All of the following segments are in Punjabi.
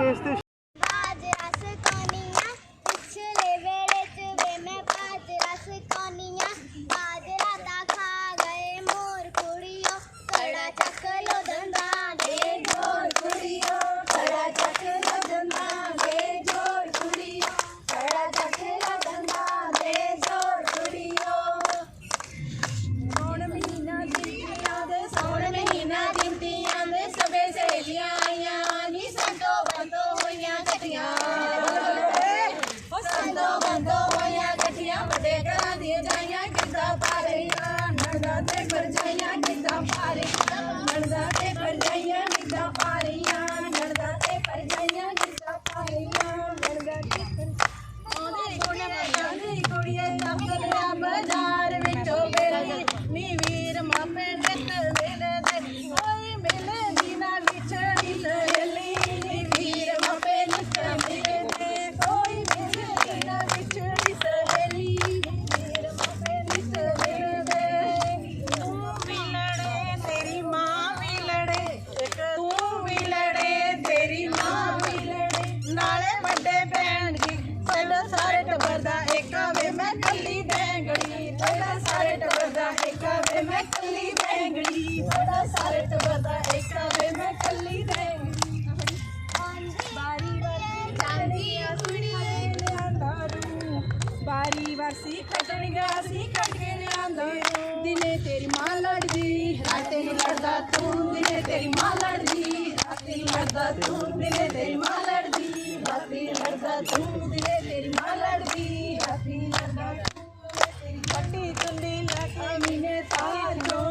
peixe ਅਸੀਂ ਕੱਢਣੀਆਂ ਅਸੀਂ ਕੱਢ ਕੇ ਲਿਆਂਦੇ। ਦਿਨੇ ਤੇਰੀ ਮਾਂ ਲੜਦੀ, ਰਾਤੇ ਨੂੰ ਲੜਦਾ ਤੂੰ। ਦਿਨੇ ਤੇਰੀ ਮਾਂ ਲੜਦੀ, ਰਾਤੇ ਨੂੰ ਲੜਦਾ ਤੂੰ। ਦਿਨੇ ਤੇਰੀ ਮਾਂ ਲੜਦੀ, ਰਾਤੇ ਲੜਦਾ ਤੂੰ। ਦਿਨੇ ਤੇਰੀ ਮਾਂ ਲੜਦੀ, ਰਾਤੇ ਲੜਦਾ ਤੂੰ। ਤੇਰੀ ਕੱਟੀ ਚੁੰਨੀ ਲੈ ਕੇ ਮੀਨੇ ਤਾਰੋ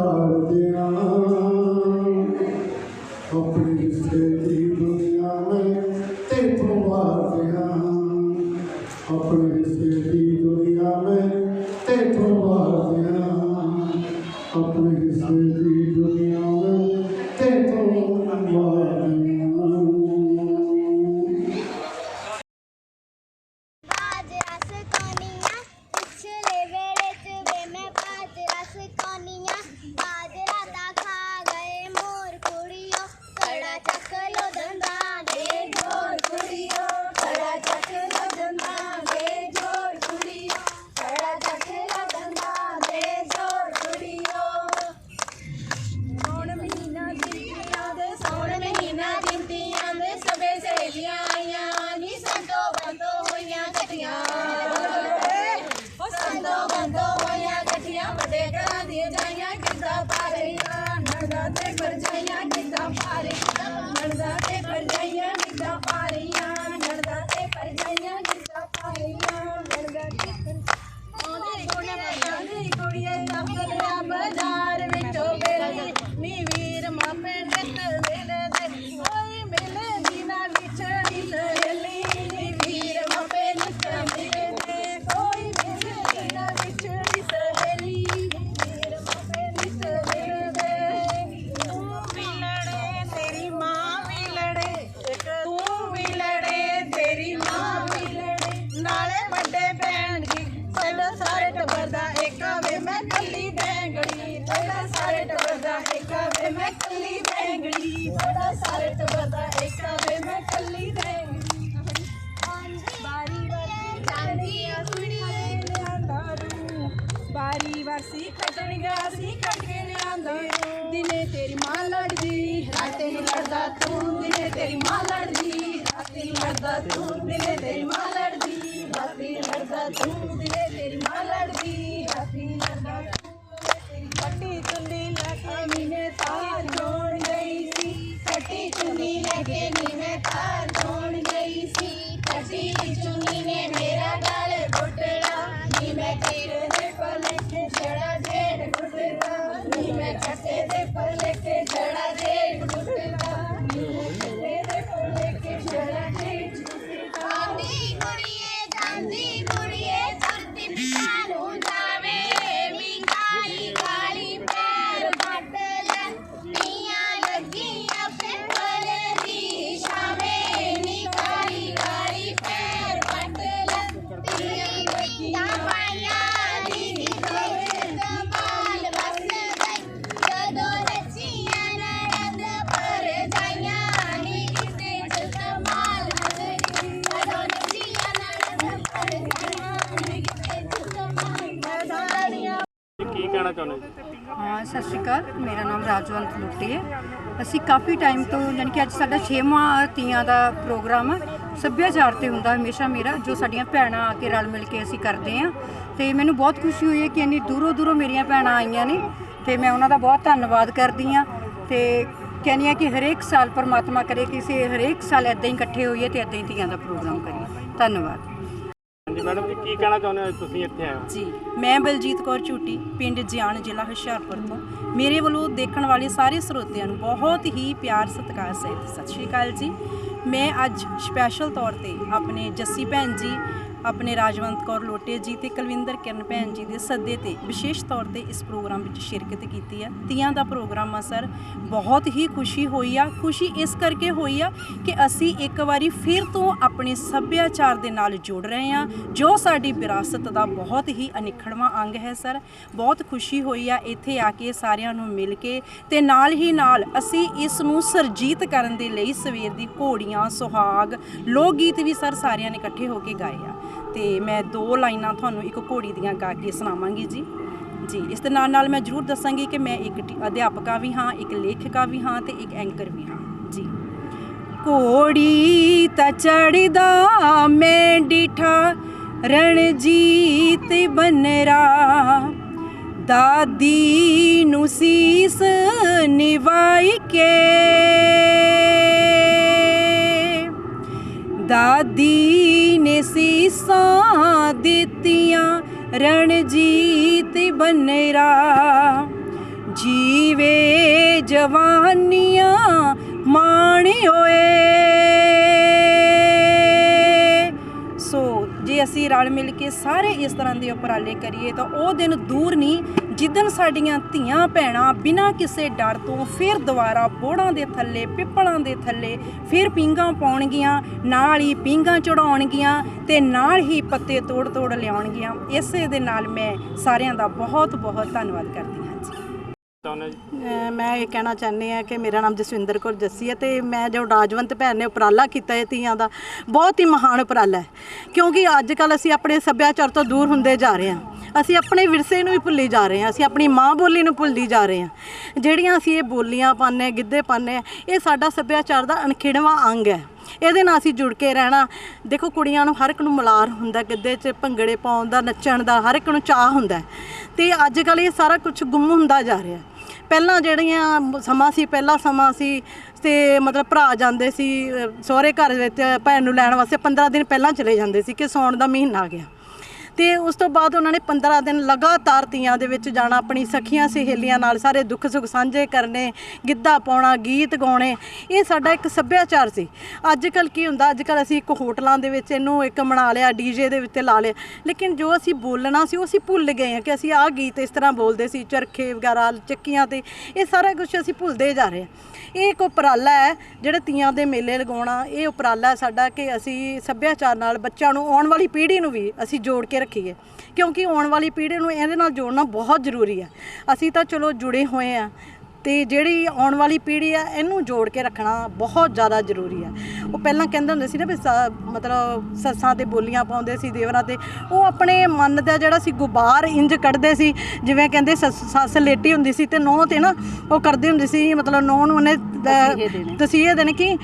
Guardian. ਤੇਰੀ ਮਾਂ ਲੜਦੀ ਰਾਤੀ ਲੜਦਾ ਤੂੰ ਦਿਨੇ ਤੇਰੀ ਮਾਂ ਲੜਦੀ ਰਾਤੀ ਲੜਦਾ ਤੂੰ ਮੇਰਾ ਨਾਮ ਹੈ। ਅਸੀਂ ਕਾਫੀ ਟਾਈਮ ਤੋਂ ਯਾਨੀ ਕਿ ਅੱਜ ਸਾਡਾ 6ਵਾਂ ਤੀਆਂ ਦਾ ਪ੍ਰੋਗਰਾਮ ਹੈ ਸੱਭਿਆਚਾਰ ਤੇ ਹੁੰਦਾ ਹਮੇਸ਼ਾ ਮੇਰਾ, ਜੋ ਸਾਡੀਆਂ ਭੈਣਾਂ ਆ ਕੇ ਰਲ ਮਿਲ ਕੇ ਅਸੀਂ ਕਰਦੇ ਹਾਂ। ਤੇ ਮੈਨੂੰ ਬਹੁਤ ਖੁਸ਼ੀ ਹੋਈ ਹੈ ਕਿ ਇੰਨੀ ਦੂਰੋਂ ਦੂਰੋਂ ਮੇਰੀਆਂ ਭੈਣਾਂ ਆਈਆਂ ਨੇ। ਤੇ ਮੈਂ ਉਹਨਾਂ ਦਾ ਬਹੁਤ ਧੰਨਵਾਦ ਕਰਦੀ ਹਾਂ। ਤੇ ਕਹਿੰਦੀ ਹਾਂ ਕਿ ਹਰੇਕ ਸਾਲ ਪਰਮਾਤਮਾ ਕਰੇ ਕਿ ਕਿਸੇ ਹਰੇਕ ਸਾਲ ਇਦਾਂ ਹੀ ਇਕੱਠੇ ਹੋਈਏ ਤੇ ਇਦਾਂ ਹੀ ਤੀਆਂ ਦਾ ਪ੍ਰੋਗਰਾਮ ਕਰੀਏ। ਧੰਨਵਾਦ। ਹਾਂਜੀ, ਮੈਡਮ ਜੀ, ਕੀ ਕਹਿਣਾ ਚਾਹੁੰਦੇ ਹੋ ਤੁਸੀਂ ਇੱਥੇ ਆਏ ਹੋ? ਜੀ, ਮੈਂ ਬਲਜੀਤ ਕੌਰ ਝੂਟੀ ਪਿੰਡ ਜਿਆਣ ਜ਼ਿਲ੍ਹਾ ਹੁਸ਼ਿਆਰਪੁਰ ਤੋਂ। ਮੇਰੇ ਵੱਲੋਂ ਦੇਖਣ ਵਾਲੇ ਸਾਰੇ ਸਰੋਤਿਆਂ ਨੂੰ ਬਹੁਤ ਹੀ ਪਿਆਰ, ਸਤਿਕਾਰ, ਸਹਿਤ ਸਤਿ ਸ਼੍ਰੀ ਅਕਾਲ ਜੀ। ਮੈਂ ਅੱਜ ਸਪੈਸ਼ਲ ਤੌਰ ਤੇ ਆਪਣੇ ਜੱਸੀ ਭੈਣ ਜੀ ਆਪਣੇ ਰਾਜਵੰਤ ਕੌਰ ਲੋਟੇ ਜੀ ਤੇ ਕੁਲਵਿੰਦਰ ਕਿਰਨ ਭੈਣ ਜੀ ਦੇ ਸੱਦੇ ਤੇ ਵਿਸ਼ੇਸ਼ ਤੌਰ ਤੇ ਇਸ ਪ੍ਰੋਗਰਾਮ ਵਿੱਚ ਸ਼ਿਰਕਤ ਕੀਤੀ ਹੈ ਤੀਆਂ ਦਾ ਪ੍ਰੋਗਰਾਮ ਆ ਸਰ। ਬਹੁਤ ਹੀ ਖੁਸ਼ੀ ਹੋਈ ਆ। ਖੁਸ਼ੀ ਇਸ ਕਰਕੇ ਹੋਈ ਆ ਕਿ ਅਸੀਂ ਇੱਕ ਵਾਰੀ ਫਿਰ ਤੋਂ ਆਪਣੇ ਸੱਭਿਆਚਾਰ ਦੇ ਨਾਲ ਜੁੜ ਰਹੇ ਆ। ਜੋ ਸਾਡੀ ਵਿਰਾਸਤ ਦਾ ਬਹੁਤ ਹੀ ਅਨਿਖੜਵਾਂ ਅੰਗ ਹੈ ਸਰ। ਬਹੁਤ ਖੁਸ਼ੀ ਹੋਈ ਆ ਇੱਥੇ ਆ ਕੇ ਸਾਰਿਆਂ ਨੂੰ ਮਿਲ ਕੇ ਤੇ ਨਾਲ ਹੀ ਨਾਲ ਅਸੀਂ ਇਸ ਨੂੰ ਸਰਜੀਤ ਕਰਨ ਦੇ ਲਈ ਸਵੇਰ ਦੀ ਘੋੜੀਆਂ, ਸੁਹਾਗ, ਲੋਕ ਗੀਤ ਵੀ ਸਰ ਸਾਰਿਆਂ ਨੇ ਇਕੱਠੇ ਹੋ ਕੇ ਗਾਏ ਆ। ਤੇ ਮੈਂ ਦੋ ਲਾਈਨਾਂ ਤੁਹਾਨੂੰ ਇੱਕ ਘੋੜੀ ਦੀਆਂ ਗਾ ਕੇ ਸੁਣਾਵਾਂਗੀ ਜੀ। ਜੀ, ਇਸ ਦੇ ਨਾਲ ਨਾਲ ਮੈਂ ਜ਼ਰੂਰ ਦੱਸਾਂਗੀ ਕਿ ਮੈਂ ਇੱਕ ਅਧਿਆਪਕਾ ਵੀ ਹਾਂ, ਇੱਕ ਲੇਖਿਕਾ ਵੀ ਹਾਂ ਤੇ ਇੱਕ ਐਂਕਰ ਵੀ ਹਾਂ। ਜੀ। ਕੋੜੀ ਤਾਂ ਚੜਦਾ ਮੈਂ ਡਿਠਾ, ਰਣਜੀਤ ਬਨਰਾ। ਦਾਦੀ ਨੂੰ ਸੀਸ ਨਿਵਾਈ ਕੇ। ਦਾਦੀ ਨੇ ਸੀਸਾਂ ਦਿੱਤੀਆਂ ਰਣਜੀਤ ਬਨਰਾ। ਜੀਵੇ ਜਵਾਨੀਆਂ ਮਾਣ ਓਏ। ਜੇ ਅਸੀਂ ਰਲ ਮਿਲ ਕੇ ਸਾਰੇ ਇਸ ਤਰ੍ਹਾਂ ਦੇ ਉਪਰਾਲੇ ਕਰੀਏ ਤਾਂ ਉਹ ਦਿਨ ਦੂਰ ਨਹੀਂ। ਜਿੱਦਨ ਸਾਡੀਆਂ ਧੀਆਂ ਭੈਣਾਂ ਬਿਨਾਂ ਕਿਸੇ ਡਰ ਤੋਂ ਫਿਰ ਦੁਬਾਰਾ ਬੋੜਾਂ ਦੇ ਥੱਲੇ, ਪਿੱਪਲਾਂ ਦੇ ਥੱਲੇ ਫਿਰ ਪੀਂਘਾਂ ਪਾਉਣਗੀਆਂ, ਨਾਲ ਹੀ ਪੀਂਘਾਂ ਚੜਾਉਣਗੀਆਂ ਤੇ ਨਾਲ ਹੀ ਪੱਤੇ ਤੋੜ ਤੋੜ ਲਿਆਉਣਗੀਆਂ। ਇਸੇ ਦੇ ਨਾਲ ਮੈਂ ਸਾਰਿਆਂ ਦਾ ਬਹੁਤ ਬਹੁਤ ਧੰਨਵਾਦ ਕਰਦੀ ਹਾਂ ਜੀ। ਮੈਂ ਇਹ ਕਹਿਣਾ ਚਾਹੁੰਦੀ ਹਾਂ ਕਿ ਮੇਰਾ ਨਾਮ ਜਸਵਿੰਦਰ ਕੌਰ ਜੱਸੀ ਹੈ ਤੇ ਮੈਂ ਜੋ ਰਾਜਵੰਤ ਭੈਣ ਨੇ ਉਪਰਾਲਾ ਕੀਤਾ ਹੈ ਤੀਆਂ ਦਾ, ਬਹੁਤ ਹੀ ਮਹਾਨ ਉਪਰਾਲਾ ਹੈ। ਕਿਉਂਕਿ ਅੱਜ ਕੱਲ ਅਸੀਂ ਆਪਣੇ ਸੱਭਿਆਚਾਰ ਤੋਂ ਦੂਰ ਹੁੰਦੇ ਜਾ ਰਹੇ ਹਾਂ। ਅਸੀਂ ਆਪਣੇ ਵਿਰਸੇ ਨੂੰ ਵੀ ਭੁੱਲੀ ਜਾ ਰਹੇ ਹਾਂ, ਅਸੀਂ ਆਪਣੀ ਮਾਂ ਬੋਲੀ ਨੂੰ ਭੁੱਲਦੀ ਜਾ ਰਹੇ ਹਾਂ। ਜਿਹੜੀਆਂ ਅਸੀਂ ਇਹ ਬੋਲੀਆਂ ਪਾਉਂਦੇ ਹਾਂ, ਗਿੱਧੇ ਪਾਉਂਦੇ ਹਾਂ, ਇਹ ਸਾਡਾ ਸੱਭਿਆਚਾਰ ਦਾ ਅਣਖਿੜਵਾਂ ਅੰਗ ਹੈ। ਇਹਦੇ ਨਾਲ ਅਸੀਂ ਜੁੜ ਕੇ ਰਹਿਣਾ, ਦੇਖੋ ਕੁੜੀਆਂ ਨੂੰ ਹਰ ਇੱਕ ਨੂੰ ਮਲਾਰ ਹੁੰਦਾ, ਗਿੱਧੇ 'ਚ ਭੰਗੜੇ ਪਾਉਣ ਦਾ, ਨੱਚਣ ਦਾ, ਹਰ ਇੱਕ ਨੂੰ ਚਾਹ ਹੁੰਦਾ ਹੈ। ਤੇ ਅੱਜ ਕੱਲ ਇਹ ਸਾਰਾ ਕੁਝ ਗੁੰਮ ਹੁੰਦਾ ਜਾ ਰਿਹਾ ਪਹਿਲਾਂ ਜਿਹੜੀਆਂ ਸਮਾਂ ਸੀ, ਪਹਿਲਾ ਸਮਾਂ ਸੀ ਤੇ ਮਤਲਬ ਭਰਾ ਜਾਂਦੇ ਸੀ ਸਹੁਰੇ ਘਰ ਵਿੱਚ ਭੈਣ ਨੂੰ ਲੈਣ ਵਾਸਤੇ 15 ਦਿਨ ਪਹਿਲਾਂ ਚਲੇ ਜਾਂਦੇ ਸੀ ਕਿ ਸੌਣ ਦਾ ਮਹੀਨਾ ਆ ਗਿਆ। ਤੇ ਉਸ ਤੋਂ ਬਾਅਦ ਉਹਨਾਂ ਨੇ 15 ਦਿਨ ਲਗਾਤਾਰ ਤੀਆਂ ਦੇ ਵਿੱਚ ਜਾਣਾ, ਆਪਣੀ ਸਖੀਆਂ ਸਹੇਲੀਆਂ ਨਾਲ ਸਾਰੇ ਦੁੱਖ ਸੁੱਖ ਸਾਂਝੇ ਕਰਨੇ, ਗਿੱਧਾ ਪਾਉਣਾ, ਗੀਤ ਗਾਉਣੇ, ਇਹ ਸਾਡਾ ਇੱਕ ਸੱਭਿਆਚਾਰ ਸੀ। ਅੱਜ ਕੱਲ ਕੀ ਹੁੰਦਾ ਅੱਜ ਕੱਲ ਅਸੀਂ ਇੱਕ ਹੋਟਲਾਂ ਦੇ ਵਿੱਚ ਇਹਨੂੰ ਇੱਕ ਮਨਾ ਲਿਆ ਡੀਜੇ ਦੇ ਵਿੱਚ ਲਾ ਲਿਆ, ਲੇਕਿਨ ਜੋ ਅਸੀਂ ਬੋਲਣਾ ਸੀ ਉਹ ਅਸੀਂ ਭੁੱਲ ਗਏ ਹਾਂ ਕਿ ਅਸੀਂ ਆਹ ਗੀਤ ਇਸ ਤਰ੍ਹਾਂ ਬੋਲਦੇ ਸੀ, ਚਰਖੇ ਵਗੈਰਾ, ਚੱਕੀਆਂ ਤੇ, ਇਹ ਸਾਰਾ ਕੁਝ ਅਸੀਂ ਭੁੱਲਦੇ ਜਾ ਰਹੇ ਹਾਂ। ਇਹ ਇੱਕ ਉਪਰਾਲਾ ਹੈ, ਜਿਹੜੇ ਤੀਆਂ ਦੇ ਮੇਲੇ ਲਗਾਉਣਾ, ਇਹ ਉਪਰਾਲਾ ਸਾਡਾ ਕਿ ਅਸੀਂ ਸੱਭਿਆਚਾਰ ਨਾਲ ਬੱਚਿਆਂ ਨੂੰ ਆਉਣ ਵਾਲੀ ਪੀੜ੍ਹੀ ਨੂੰ ਵੀ ਅਸੀਂ ਜੋੜ ਕੇ ਰੱਖੀਏ। ਕਿਉਂਕਿ ਆਉਣ ਵਾਲੀ ਪੀੜ੍ਹੀ ਨੂੰ ਇਹਦੇ ਨਾਲ ਜੋੜਨਾ ਬਹੁਤ ਜ਼ਰੂਰੀ ਹੈ। ਅਸੀਂ ਤਾਂ ਚਲੋ ਜੁੜੇ ਹੋਏ ਆ ਤੇ ਜਿਹੜੀ ਆਉਣ ਵਾਲੀ ਪੀੜ੍ਹੀ ਆ ਇਹਨੂੰ ਜੋੜ ਕੇ ਰੱਖਣਾ ਬਹੁਤ ਜ਼ਿਆਦਾ ਜ਼ਰੂਰੀ ਹੈ। ਉਹ ਪਹਿਲਾਂ ਕਹਿੰਦੇ ਹੁੰਦੇ ਸੀ ਨਾ ਵੀ ਸ- ਮਤਲਬ ਸੱਸਾਂ ਤੇ ਬੋਲੀਆਂ ਪਾਉਂਦੇ ਸੀ ਦੇਵਰਾਂ ਤੇ। ਉਹ ਆਪਣੇ ਮਨ ਦਾ ਜਿਹੜਾ ਸੀ ਗੁਬਾਰ ਇੰਜ ਕੱਢਦੇ ਸੀ। ਜਿਵੇਂ ਕਹਿੰਦੇ ਸੱਸ ਸੱਸ ਲੇਟੀ ਹੁੰਦੀ ਸੀ ਤੇ ਨੋਹ ਤੇ ਨਾ ਉਹ ਕਰਦੇ ਹੁੰਦੇ ਸੀ ਮਤਲਬ ਨੋਹ ਨੂੰ ਉਹਨੇ ਤਸੀਹੇ ਦੇਣੇ ਕਿ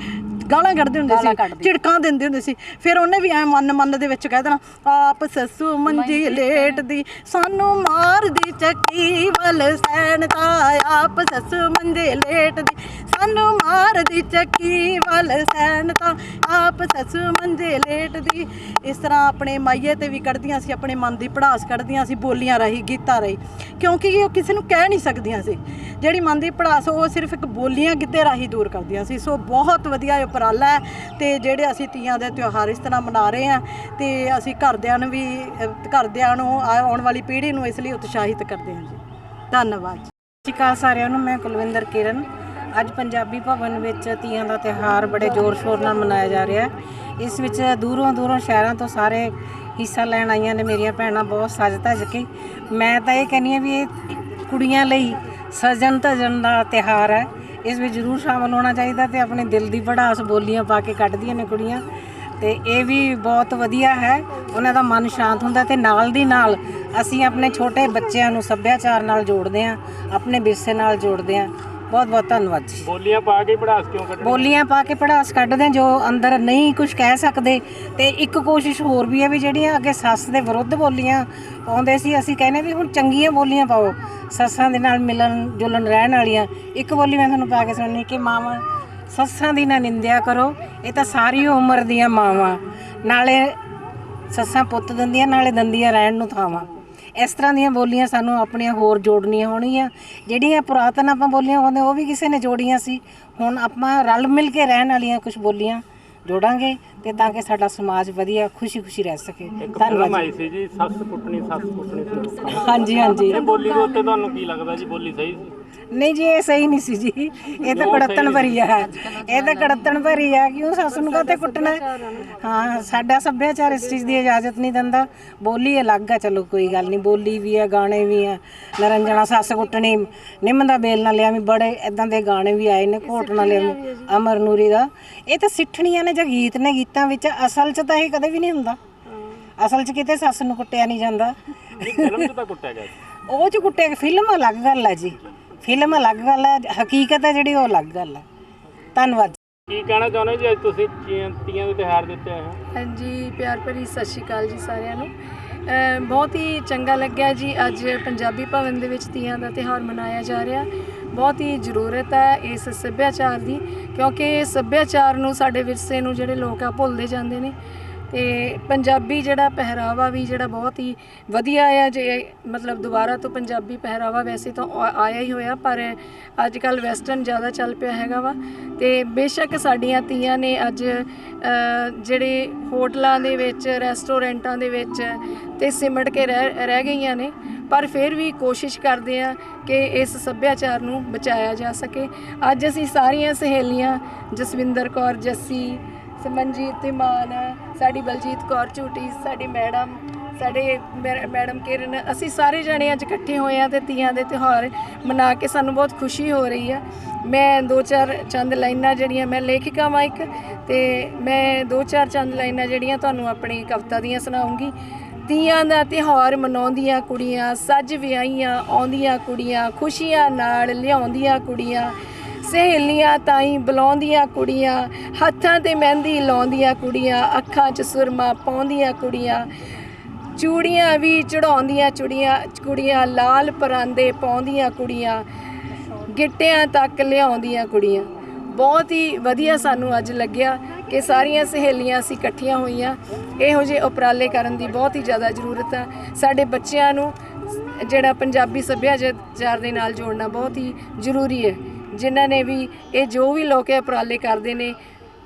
ਗਾਲਾਂ ਕੱਢਦੇ ਹੁੰਦੇ ਸੀ ਝਿੜਕਾਂ ਦਿੰਦੇ ਹੁੰਦੇ ਸੀ। ਫਿਰ ਉਹਨੇ ਵੀ ਐ ਮਨ ਮਨ ਦੇ ਵਿੱਚ ਕਹਿ ਦੇਣਾ ਆਪ ਸੱਸੂ ਮੰਜੀ ਲੇਟਦੀ ਸਾਨੂੰ ਮਾਰਦੀ ਚੱਕੀ ਵੱਲ ਸੈਣ ਦਾ ਆਪ ਸੱਸੂ ਮੰਜੇ ਲੇਟਦੀ ਸਾਨੂੰ ਮਾਰਦੀ ਚੱਕੀ ਵੱਲ ਸੈਣ ਦਾ ਆਪ ਸੱਸੂ ਮੰਜੇ ਲੇਟਦੀ। ਇਸ ਤਰ੍ਹਾਂ ਆਪਣੇ ਮਾਈਏ ਤੇ ਵੀ ਕੱਢਦੀਆਂ ਸੀ ਆਪਣੇ ਮਨ ਦੀ ਪੜਾਸ ਕੱਢਦੀਆਂ ਸੀ ਬੋਲੀਆਂ ਰਹੀ ਗੀਤਾਂ ਰਹੀ। ਕਿਉਂਕਿ ਉਹ ਕਿਸੇ ਨੂੰ ਕਹਿ ਨਹੀਂ ਸਕਦੀਆਂ ਸੀ। ਜਿਹੜੀ ਮਨ ਦੀ ਪੜਾਸ ਉਹ ਸਿਰਫ ਇੱਕ ਬੋਲੀਆਂ ਗਿੱਧੇ ਰਾਹੀਂ ਦੂਰ ਕਰਦੀਆਂ ਸੀ। ਸੋ ਬਹੁਤ ਵਧੀਆ ਇਹ ਉਪਰਾਲਾ ਹੈ ਤੇ ਜਿਹੜੇ ਅਸੀਂ ਤੀਆਂ ਦੇ ਤਿਉਹਾਰ ਇਸ ਤਰ੍ਹਾਂ ਮਨਾ ਰਹੇ ਹਾਂ ਤੇ ਅਸੀਂ ਘਰਦਿਆਂ ਨੂੰ ਵੀ ਘਰਦਿਆਂ ਨੂੰ ਆ- ਆਉਣ ਵਾਲੀ ਪੀੜ੍ਹੀ ਨੂੰ ਇਸ ਲਈ ਉਤਸ਼ਾਹਿਤ ਕਰਦੇ ਹਾਂ ਜੀ। ਧੰਨਵਾਦ ਸਤਿ ਸ਼੍ਰੀ ਅਕਾਲ ਸਾਰਿਆਂ ਨੂੰ, ਮੈਂ ਕੁਲਵਿੰਦਰ ਕਿਰਨ। ਅੱਜ ਪੰਜਾਬੀ ਭਵਨ ਵਿੱਚ ਤੀਆਂ ਦਾ ਤਿਉਹਾਰ ਬੜੇ ਜ਼ੋਰ ਸ਼ੋਰ ਨਾਲ ਮਨਾਇਆ ਜਾ ਰਿਹਾ ਹੈ। ਇਸ ਵਿੱਚ ਦੂਰੋਂ ਦੂਰੋਂ ਸ਼ਹਿਰਾਂ ਤੋਂ ਸਾਰੇ ਹਿੱਸਾ ਲੈਣ ਆਈਆਂ ਨੇ ਮੇਰੀਆਂ ਭੈਣਾਂ, ਬਹੁਤ ਸਜ ਧਜ ਕੇ। ਮੈਂ ਤਾਂ ਇਹ ਕਹਿੰਦੀ ਹਾਂ ਵੀ ਇਹ ਕੁੜੀਆਂ ਲਈ ਸਜਣ ਧਜਣ ਦਾ ਤਿਉਹਾਰ ਹੈ। ਇਸ ਵਿੱਚ ਜ਼ਰੂਰ ਸ਼ਾਮਲ ਹੋਣਾ ਚਾਹੀਦਾ ਤੇ ਆਪਣੇ ਦਿਲ ਦੀ ਭੜਾਸ ਬੋਲੀਆਂ ਪਾ ਕੇ ਕੱਢਦੀਆਂ ਨੇ ਕੁੜੀਆਂ। ਤੇ ਇਹ ਵੀ ਬਹੁਤ ਵਧੀਆ ਹੈ। ਉਹਨਾਂ ਦਾ ਮਨ ਸ਼ਾਂਤ ਹੁੰਦਾ ਤੇ ਨਾਲ ਦੀ ਨਾਲ ਅਸੀਂ ਆਪਣੇ ਛੋਟੇ ਬੱਚਿਆਂ ਨੂੰ ਸੱਭਿਆਚਾਰ ਨਾਲ ਜੋੜਦੇ ਹਾਂ ਆਪਣੇ ਵਿਰਸੇ ਨਾਲ ਜੋੜਦੇ ਹਾਂ। ਬਹੁਤ ਬਹੁਤ ਧੰਨਵਾਦ ਜੀ। ਬੋਲੀਆਂ ਪਾ ਕੇ ਪੜਾਸ ਕਿਉਂ ਕੱਢਣੀ ਬੋਲੀਆਂ ਪਾ ਕੇ ਪੜਾਸ ਕੱਢਦੇ ਜੋ ਅੰਦਰ ਨਹੀਂ ਕੁਝ ਕਹਿ ਸਕਦੇ। ਤੇ ਇੱਕ ਕੋਸ਼ਿਸ਼ ਹੋਰ ਵੀ ਹੈ ਵੀ ਜਿਹੜੀਆਂ ਅੱਗੇ ਸੱਸ ਦੇ ਵਿਰੁੱਧ ਬੋਲੀਆਂ ਪਾਉਂਦੇ ਸੀ ਅਸੀਂ ਕਹਿੰਦੇ ਵੀ ਹੁਣ ਚੰਗੀਆਂ ਬੋਲੀਆਂ ਪਾਓ। ਸੱਸਾਂ ਦੇ ਨਾਲ ਮਿਲਣ ਜੁਲਣ ਰਹਿਣ ਵਾਲੀਆਂ, ਇੱਕ ਬੋਲੀ ਮੈਂ ਤੁਹਾਨੂੰ ਪਾ ਕੇ ਸੁਣਨੀ ਕਿ ਮਾਵਾਂ ਸੱਸਾਂ ਦੀ ਨਾ ਨਿੰਦਿਆ ਕਰੋ, ਇਹ ਤਾਂ ਸਾਰੀ ਉਮਰ ਦੀਆਂ ਮਾਵਾਂ। ਨਾਲੇ ਸੱਸਾਂ ਪੁੱਤ ਦਿੰਦੀਆਂ, ਨਾਲੇ ਦੰਦੀਆਂ ਰਹਿਣ ਨੂੰ ਥਾਵਾਂ। ਇਸ ਤਰ੍ਹਾਂ ਦੀਆਂ ਬੋਲੀਆਂ ਸਾਨੂੰ ਆਪਣੀਆਂ ਹੋਰ ਜੋੜਨੀਆਂ ਹੋਣਗੀਆਂ। ਜਿਹੜੀਆਂ ਪੁਰਾਤਨ ਆਪਾਂ ਬੋਲੀਆਂ ਪਾਉਂਦੇ ਉਹ ਵੀ ਕਿਸੇ ਨੇ ਜੋੜੀਆਂ ਸੀ। ਹੁਣ ਆਪਾਂ ਰਲ ਮਿਲ ਕੇ ਰਹਿਣ ਵਾਲੀਆਂ ਕੁਝ ਬੋਲੀਆਂ ਜੋੜਾਂਗੇ। ਤੇ ਤਾਂ ਕਿ ਸਾਡਾ ਸਮਾਜ ਵਧੀਆ ਖੁਸ਼ੀ-ਖੁਸ਼ੀ ਰਹਿ ਸਕੇ। ਇੱਕ ਧੰਨਵਾਦ ਫਿਲਮ ਆਈ ਸੀ ਜੀ ਸੱਸ ਕੁੱਟਣੀ ਸੱਸ ਕੁੱਟਣੀ। ਹਾਂਜੀ ਹਾਂਜੀ। ਇਹ ਬੋਲੀ ਦੇ ਉੱਤੇ ਤੁਹਾਨੂੰ ਕੀ ਲੱਗਦਾ ਜੀ ਬੋਲੀ ਸਹੀ ਸੀ? ਨਹੀਂ ਜੀ ਇਹ ਸਹੀ ਨਹੀਂ ਸੀ ਜੀ। ਇਹ ਤਾਂ ਕੜੱਤਣ ਭਰੀ ਆ। ਇਹ ਤਾਂ ਕੜੱਤਣ ਭਰੀ ਆ। ਕਿਉਂ ਸੱਸ ਨੂੰ ਕਾਤੇ ਕੁੱਟਣਾ? ਹਾਂ ਸਾਡਾ ਸੱਭਿਆਚਾਰ ਇਸ ਚੀਜ਼ ਦੀ ਇਜਾਜ਼ਤ ਨਹੀਂ ਦਿੰਦਾ। ਬੋਲੀ ਅਲੱਗ ਆ ਚਲੋ ਕੋਈ ਗੱਲ ਨਹੀਂ। ਬੋਲੀ ਵੀ ਆ ਗਾਣੇ ਵੀ ਆ। ਨਰੰਜਣਾ ਸੱਸ ਕੁੱਟਣੀ ਨਿੰਮ ਦਾ ਬੇਲ ਨਾਲ ਲਿਆਵੀਂ ਬੜੇ ਇਦਾਂ ਦੇ ਗਾਣੇ ਵੀ ਆਏ ਨੇ ਘੋਟ ਨਾਲ ਲਿਆਵੀਂ ਅਮਰ ਨੂਰੀ ਦਾ। ਇਹ ਤਾਂ ਸਿੱਠਣੀਆਂ ਨੇ ਜਾਂ ਗੀਤ ਨੇ ਗੀਤਾਂ ਵਿੱਚ। ਅਸਲ 'ਚ ਤਾਂ ਇਹ ਕਦੇ ਵੀ ਨਹੀਂ ਹੁੰਦਾ। ਅਸਲ 'ਚ ਕਿਤੇ ਸੱਸ ਨੂੰ ਕੁੱਟਿਆ ਨਹੀਂ ਜਾਂਦਾ। ਇਹ ਫਿਲਮ 'ਚ ਤਾਂ ਕੁੱਟਿਆ ਗਿਆ ਸੀ। ਉਹ ਚ ਕੁੱਟੇ ਫਿਲਮ ਅਲੱਗ ਗੱਲ ਹੈ ਜੀ। ਫਿਲਮ ਅਲੱਗ ਗੱਲ ਹੈ ਹਕੀਕਤ ਹੈ ਜਿਹੜੀ ਉਹ ਅਲੱਗ ਗੱਲ ਹੈ। ਧੰਨਵਾਦ। ਕੀ ਕਹਿਣਾ ਚਾਹੁੰਦੇ ਜੀ ਅੱਜ ਤੁਸੀਂ ਤੀਆਂ ਤੀਆਂ ਦੇ ਤਿਉਹਾਰ ਦੇ ਉੱਤੇ ਆਏ ਹੋ? ਹਾਂਜੀ ਪਿਆਰ ਭਰੀ ਸਤਿ ਸ਼੍ਰੀ ਅਕਾਲ ਜੀ ਸਾਰਿਆਂ ਨੂੰ। ਬਹੁਤ ਹੀ ਚੰਗਾ ਲੱਗਿਆ ਜੀ ਅੱਜ ਪੰਜਾਬੀ ਭਵਨ ਦੇ ਵਿੱਚ ਤੀਆਂ ਦਾ ਤਿਉਹਾਰ ਮਨਾਇਆ ਜਾ ਰਿਹਾ। ਬਹੁਤ ਹੀ ਜ਼ਰੂਰਤ ਹੈ ਇਸ ਸੱਭਿਆਚਾਰ ਦੀ ਕਿਉਂਕਿ ਸੱਭਿਆਚਾਰ ਨੂੰ ਸਾਡੇ ਵਿਰਸੇ ਨੂੰ ਜਿਹੜੇ ਲੋਕ ਆ ਭੁੱਲਦੇ ਜਾਂਦੇ ਨੇ। ਤੇ ਪੰਜਾਬੀ ਜਿਹੜਾ ਪਹਿਰਾਵਾ ਵੀ ਜਿਹੜਾ ਬਹੁਤ ਹੀ ਵਧੀਆ ਆ ਜੇ ਮਤਲਬ ਦੁਬਾਰਾ ਤੋਂ ਪੰਜਾਬੀ ਪਹਿਰਾਵਾ ਵੈਸੇ ਤਾਂ ਆ- ਆਇਆ ਹੀ ਹੋਇਆ ਪਰ ਅੱਜ ਕੱਲ ਵੈਸਟਰਨ ਜ਼ਿਆਦਾ ਚੱਲ ਪਿਆ ਹੈਗਾ ਵਾ। ਤੇ ਬੇਸ਼ੱਕ ਸਾਡੀਆਂ ਤੀਆਂ ਨੇ ਅੱਜ ਅ, ਜਿਹੜੇ ਹੋਟਲਾਂ ਦੇ ਵਿੱਚ ਰੈਸਟੋਰੈਂਟਾਂ ਦੇ ਵਿੱਚ ਤੇ ਸਿਮਟ ਕੇ ਰਹਿ ਰਹਿ ਗਈਆਂ ਨੇ ਪਰ ਫਿਰ ਵੀ ਕੋਸ਼ਿਸ਼ ਕਰਦੇ ਆ ਕਿ ਇਸ ਸੱਭਿਆਚਾਰ ਨੂੰ ਬਚਾਇਆ ਜਾ ਸਕੇ। ਅੱਜ ਅਸੀਂ ਸਾਰੀਆਂ ਸਹੇਲੀਆਂ ਜਸਵਿੰਦਰ ਕੌਰ ਜੱਸੀ ਸਮਨਜੀਤ ਇਮਾਨ ਸਾਡੀ ਬਲਜੀਤ ਕੌਰ ਝੂਟੀ, ਸਾਡੀ ਮੈਡਮ, ਸਾਡੇ ਮੈ- ਮੈਡਮ ਕਿਰਨ, ਅਸੀਂ ਸਾਰੇ ਜਣੇ ਅੱਜ ਇਕੱਠੇ ਹੋਏ ਆ ਤੇ ਤੀਆਂ ਦੇ ਤਿਉਹਾਰ ਮਨਾ ਕੇ ਸਾਨੂੰ ਬਹੁਤ ਖੁਸ਼ੀ ਹੋ ਰਹੀ ਆ ਮੈਂ ਦੋ ਚਾਰ ਚੰਦ ਲਾਈਨਾਂ ਜਿਹੜੀਆਂ, ਮੈਂ ਲੇਖਿਕਾ ਵਾਂ ਇੱਕ ਤੇ ਮੈਂ ਦੋ ਚਾਰ ਚੰਦ ਲਾਈਨਾਂ ਜਿਹੜੀਆਂ ਤੁਹਾਨੂੰ ਆਪਣੀ ਕਵਿਤਾ ਦੀਆਂ ਸੁਣਾਉਂਗੀ। ਤੀਆਂ ਦਾ ਤਿਉਹਾਰ ਮਨਾਉਂਦੀਆਂ ਕੁੜੀਆਂ, ਸੱਜ ਵਿਆਹੀਆਂ ਆਉਂਦੀਆਂ ਕੁੜੀਆਂ, ਖੁਸ਼ੀਆਂ ਨਾਲ ਲਿਆਉਂਦੀਆਂ ਕੁੜੀਆਂ ਸਹੇਲੀਆਂ ਤਾਈ ਬੁਲਾਉਂਦੀਆਂ ਕੁੜੀਆਂ, ਹੱਥਾਂ ਤੇ ਮਹਿੰਦੀ ਲਾਉਂਦੀਆਂ ਕੁੜੀਆਂ, ਅੱਖਾਂ 'ਚ ਸੁਰਮਾ ਪਾਉਂਦੀਆਂ ਕੁੜੀਆਂ, ਚੂੜੀਆਂ ਵੀ ਚੜਾਉਂਦੀਆਂ ਚੁੜੀਆਂ, ਕੁੜੀਆਂ ਲਾਲ ਪਰਾਂਦੇ ਪਾਉਂਦੀਆਂ ਕੁੜੀਆਂ, ਗਿੱਟਿਆਂ ਤੱਕ ਲਿਆਉਂਦੀਆਂ ਕੁੜੀਆਂ। ਬਹੁਤ ਹੀ ਵਧੀਆ ਸਾਨੂੰ ਅੱਜ ਲੱਗਿਆ ਕਿ ਸਾਰੀਆਂ ਸਹੇਲੀਆਂ ਅਸੀਂ ਇਕੱਠੀਆਂ ਹੋਈਆਂ। ਇਹੋ ਜਿਹੇ ਉਪਰਾਲੇ ਕਰਨ ਦੀ ਬਹੁਤ ਹੀ ਜ਼ਿਆਦਾ ਜ਼ਰੂਰਤ ਆ। ਸਾਡੇ ਬੱਚਿਆਂ ਨੂੰ ਜਿਹੜਾ ਪੰਜਾਬੀ ਸੱਭਿਆਚਾਰ ਦੇ ਨਾਲ ਜੋੜਨਾ ਬਹੁਤ ਹੀ ਜ਼ਰੂਰੀ ਹੈ। ਜਿਨ੍ਹਾਂ ਨੇ ਵੀ ਇਹ ਜੋ ਵੀ ਲੋਕ ਇਹ ਉਪਰਾਲੇ ਕਰਦੇ ਨੇ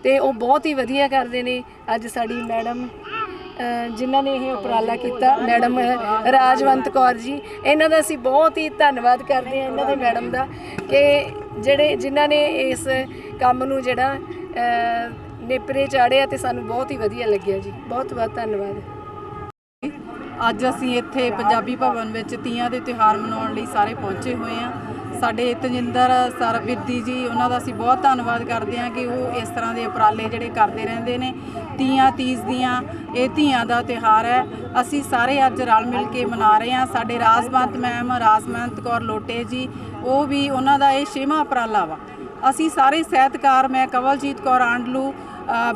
ਤੇ ਉਹ ਬਹੁਤ ਹੀ ਵਧੀਆ ਕਰਦੇ ਨੇ। ਅੱਜ ਸਾਡੀ ਮੈਡਮ ਜਿਨ੍ਹਾਂ ਨੇ ਇਹ ਉਪਰਾਲਾ ਕੀਤਾ, ਮੈਡਮ ਰਾਜਵੰਤ ਕੌਰ ਜੀ, ਇਹਨਾਂ ਦਾ ਅਸੀਂ ਬਹੁਤ ਹੀ ਧੰਨਵਾਦ ਕਰਦੇ ਹਾਂ ਇਹਨਾਂ ਦੇ ਮੈਡਮ ਦਾ ਕਿ ਜਿਹੜੇ, ਜਿਨ੍ਹਾਂ ਨੇ ਇਸ ਕੰਮ ਨੂੰ ਜਿਹੜਾ ਨੇਪਰੇ ਚਾੜਿਆ ਤੇ ਸਾਨੂੰ ਬਹੁਤ ਹੀ ਵਧੀਆ ਲੱਗਿਆ ਜੀ। ਬਹੁਤ ਬਹੁਤ ਧੰਨਵਾਦ। ਅੱਜ ਅਸੀਂ ਇੱਥੇ ਪੰਜਾਬੀ ਭਵਨ ਵਿੱਚ ਤੀਆਂ ਦੇ ਤਿਉਹਾਰ ਮਨਾਉਣ ਲਈ ਸਾਰੇ ਪਹੁੰਚੇ ਹੋਏ ਹਾਂ। ਸਾਡੇ ਤਜਿੰਦਰ ਸਰ ਬਿਰਦੀ ਜੀ, ਉਹਨਾਂ ਦਾ ਅਸੀਂ ਬਹੁਤ ਧੰਨਵਾਦ ਕਰਦੇ ਹਾਂ ਕਿ ਉਹ ਇਸ ਤਰ੍ਹਾਂ ਦੇ ਉਪਰਾਲੇ ਜਿਹੜੇ ਕਰਦੇ ਰਹਿੰਦੇ ਨੇ। ਤੀਆਂ, ਤੀਜ ਦੀਆਂ ਇਹ ਧੀਆਂ ਦਾ ਤਿਉਹਾਰ ਹੈ। ਅਸੀਂ ਸਾਰੇ ਅੱਜ ਰਲ ਮਿਲ ਕੇ ਮਨਾ ਰਹੇ ਹਾਂ। ਸਾਡੇ ਰਾਜਵੰਤ ਮੈਮ ਰਾਜਵੰਤ ਕੌਰ ਲੋਟੇ ਜੀ, ਉਹ ਵੀ ਉਹਨਾਂ ਦਾ ਇਹ ਛੇਵਾਂ ਉਪਰਾਲਾ ਵਾ। ਅਸੀਂ ਸਾਰੇ ਸਾਹਿਤਕਾਰ, ਮੈਂ ਕਵਲਜੀਤ ਕੌਰ ਆਂਡਲੂ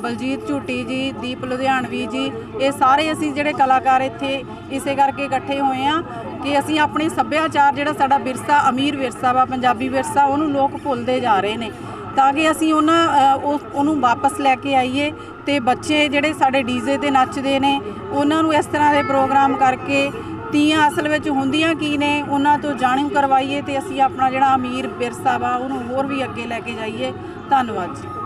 ਬਲਜੀਤ ਝੂਟੀ ਜੀ, ਦੀਪ ਲੁਧਿਆਣਵੀ ਜੀ, ਇਹ ਸਾਰੇ ਅਸੀਂ ਜਿਹੜੇ ਕਲਾਕਾਰ ਇੱਥੇ ਇਸੇ ਕਰਕੇ ਇਕੱਠੇ ਹੋਏ ਆ ਕਿ ਅਸੀਂ ਆਪਣੇ ਸੱਭਿਆਚਾਰ ਜਿਹੜਾ ਸਾਡਾ ਵਿਰਸਾ, ਅਮੀਰ ਵਿਰਸਾ ਵਾ, ਪੰਜਾਬੀ ਵਿਰਸਾ, ਉਹਨੂੰ ਲੋਕ ਭੁੱਲਦੇ ਜਾ ਰਹੇ ਨੇ। ਤਾਂ ਕਿ ਅਸੀਂ ਉਹਨਾਂ ਉਹ, ਉਹਨੂੰ ਵਾਪਸ ਲੈ ਕੇ ਆਈਏ ਤੇ ਬੱਚੇ ਜਿਹੜੇ ਸਾਡੇ ਡੀਜ਼ੇ ਤੇ ਨੱਚਦੇ ਨੇ, ਉਹਨਾਂ ਨੂੰ ਇਸ ਤਰ੍ਹਾਂ ਦੇ ਪ੍ਰੋਗਰਾਮ ਕਰਕੇ ਤੀਆਂ ਅਸਲ ਵਿੱਚ ਹੁੰਦੀਆਂ ਕੀ ਨੇ, ਉਹਨਾਂ ਤੋਂ ਜਾਣੂ ਕਰਵਾਈਏ ਤੇ ਅਸੀਂ ਆਪਣਾ ਜਿਹੜਾ ਅਮੀਰ ਵਿਰਸਾ ਵਾ, ਉਹਨੂੰ ਹੋਰ ਵੀ ਅੱਗੇ ਲੈ ਕੇ ਜਾਈਏ। ਧੰਨਵਾਦ ਜੀ।